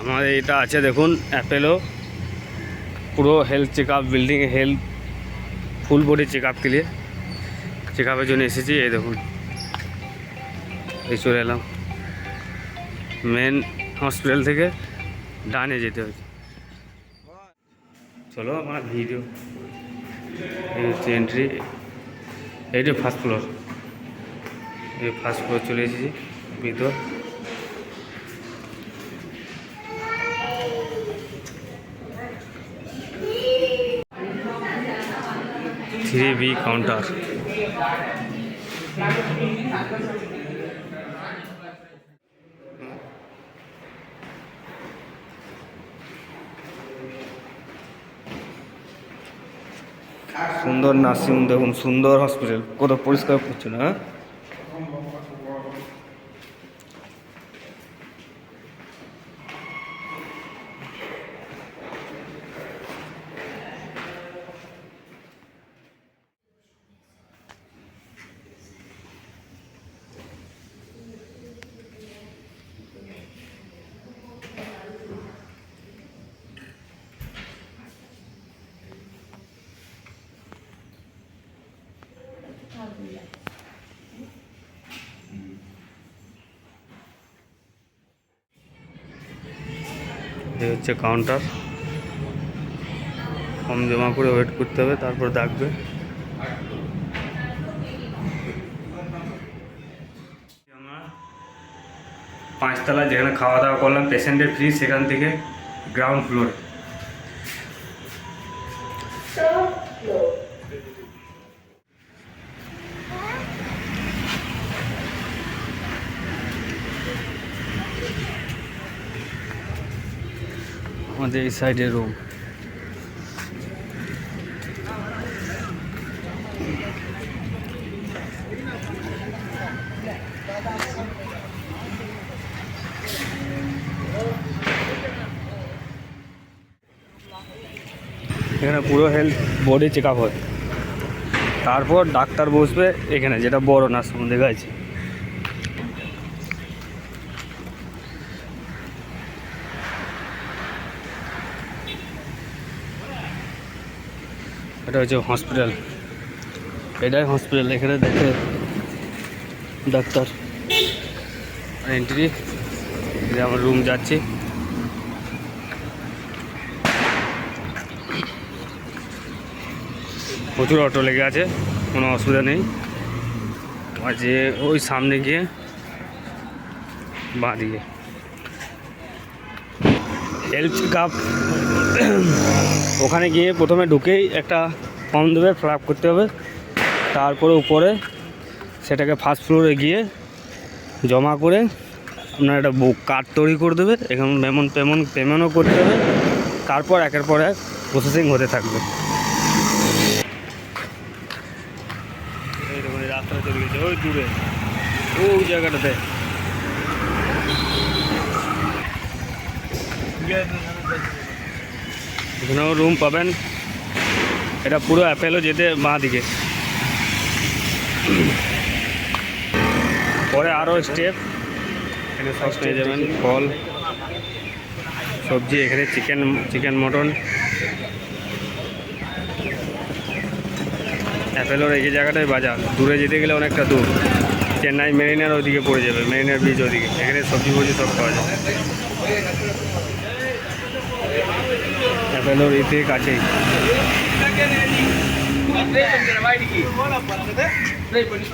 আমার এটা আছে, দেখুন অ্যাপেলো পুরো health check up building health full body check up কে চেক আপের জন্য এসেছি, এই দেখুন। এই চলে এলাম। মেন হসপিটাল থেকে ডানে যেতে হচ্ছে চলো আমার ভিডিও এই হচ্ছে এন্ট্রি এইটা ফার্স্ট ফ্লোর এই ফার্স্ট ফ্লোর চলে এসেছি ভিতর থ্রি বি কাউন্টার সুন্দর নার্সিং দেখুন সুন্দর হসপিটাল কত পরিষ্কার করছে না হচ্ছে কাউন্টার ফর্ম জমা করে ওয়েট করতে হবে, তারপর ডাকবে পাঁচতলা যেখানে খাওয়া দাওয়া করলাম পেশেন্টের ফ্রি সেখান থেকে গ্রাউন্ড ফ্লোরে আমাদের এই সাইডে রুম এখানে পুরো হেলথ বডি চেক আপ হয়। তারপর ডাক্তার বসবে এখানে, যেটা বড় নার্সিং দেখা আছে এটা হচ্ছে হসপিটাল এটাই হসপিটাল এখানে দেখে ডাক্তার। এন্ট্রি আমার রুম যাচ্ছি। প্রচুর অটো লেগে আছে, কোনো অসুবিধা নেই। আর যে ওই সামনে গিয়ে বাঁ দিকে। হেলথ কাপ ওখানে গিয়ে প্রথমে ঢুকেই একটা ফর্ম দেবে ফিল করতে হবে। তারপরে উপরে সেটাকে ফার্স্ট ফ্লোরে গিয়ে জমা করে আপনার একটা বুক কার্ড তৈরি করে দেবে। এখন পেমেন্ট পেমেন্ট পেমেন্টও করতে হবে। তারপর একের পর এক প্রসেসিং হতে থাকবে। চলে গেছে। ওই জায়গাটাতে। এখানেও রুম পাবেন। এটা পুরো অ্যাপেলও যেতে বাঁ দিকে। পরে আরও স্টেপ এখানে সব পেয়ে যাবেন। ফল, সবজি, এখানে চিকেন চিকেন মটন অ্যাপেলোর এই যে জায়গাটায় বাজার, দূরে যেতে গেলে অনেকটা দূর। চেন্নাই মেরিনার ওদিকে পড়ে যাবে, মেরিনার বিচ ওদিকে এখানে সবজি ফবজি সব পাওয়া যায়। অ্যাপেলোর এতে কাছেই Lei, vai di chi? Lei, poi di